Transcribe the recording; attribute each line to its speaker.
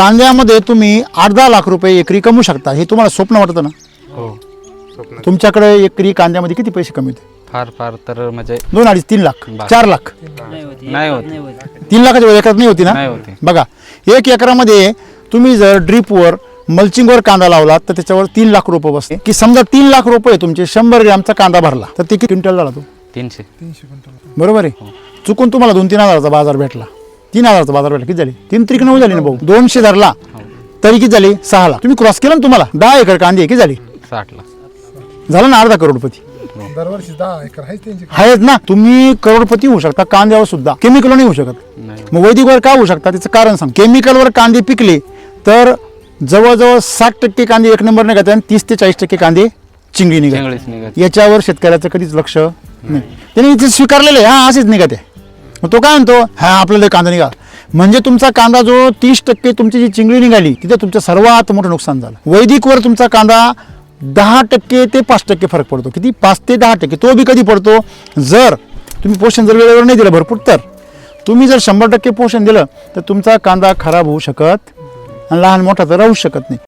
Speaker 1: कांद्यामध्ये तुम्ही आठ दहा लाख रुपये एकरी कमवू शकता. हे तुम्हाला स्वप्न वाटतं ना?
Speaker 2: हो स्वप्न.
Speaker 1: तुमच्याकडे एकरी कांद्यामध्ये किती पैसे कमी होते?
Speaker 2: फार फार तर म्हणजे
Speaker 1: दोन अडीच तीन लाख
Speaker 2: बा-
Speaker 1: चार लाख.
Speaker 2: नाही होत.
Speaker 1: तीन लाखाच्या वर एकरात नाही होती ना?
Speaker 2: नाही होती.
Speaker 1: बघा एक एकरामध्ये तुम्ही जर ड्रीपवर मल्चिंगवर कांदा लावला तर त्याच्यावर तीन लाख रुपये बसते. की समजा तीन लाख रुपये तुमचे शंभर ग्रॅमचा कांदा भरला तर ते किती क्विंटल झाला तो?
Speaker 2: तीनशे.
Speaker 1: बरोबर आहे? चुकून तुम्हाला दोन तीन हजाराचा बाजार भेटला. तीन हजाराचा बाजार भेटला. किती झाली? तीन त्रिक नऊ झाली ना भाऊ. दोनशे धरला. तरी किती झाली? सहा लाख तुम्ही क्रॉस केला ना तुम्हाला? दहा एकर कांदे. किती झाली?
Speaker 2: साठला.
Speaker 1: झालं ना अर्धा करोडपती.
Speaker 3: दरवर्षी दहा एकर आहेच त्यांची
Speaker 1: आहेत ना. तुम्ही करोडपती होऊ शकता कांद्यावर सुद्धा. केमिकल नाही होऊ शकत. मग वैदिकवर काय होऊ शकता? त्याचं कारण सांग. केमिकलवर कांदे पिकले तर जवळजवळ साठ टक्के कांदे एक नंबर निघतात आणि तीस ते चाळीस टक्के कांदे चिंगडी निघतात
Speaker 2: चिंगळीच निघत
Speaker 1: याच्यावर शेतकऱ्याचं कधीच लक्ष नाही. त्याने इथे स्वीकारलेलं आहे. हा असेच निघत आहे मग तो काय म्हणतो? हा आपल्याला कांदा निघा म्हणजे तुमचा कांदा जो तीस टक्के तुमची जी चिंगळी निघाली तिथे तुमचं सर्वात मोठं नुकसान झालं. वैदिकवर तुमचा कांदा दहा टक्के ते पाच टक्के फरक पडतो. किती? पाच ते दहा टक्के. तो बी कधी पडतो? जर तुम्ही पोषण जर वेळेवर नाही दिलं भरपूर तर. तुम्ही जर शंभर टक्के पोषण दिलं तर तुमचा कांदा खराब होऊ शकत आणि लहान मोठा तर राहू शकत नाही.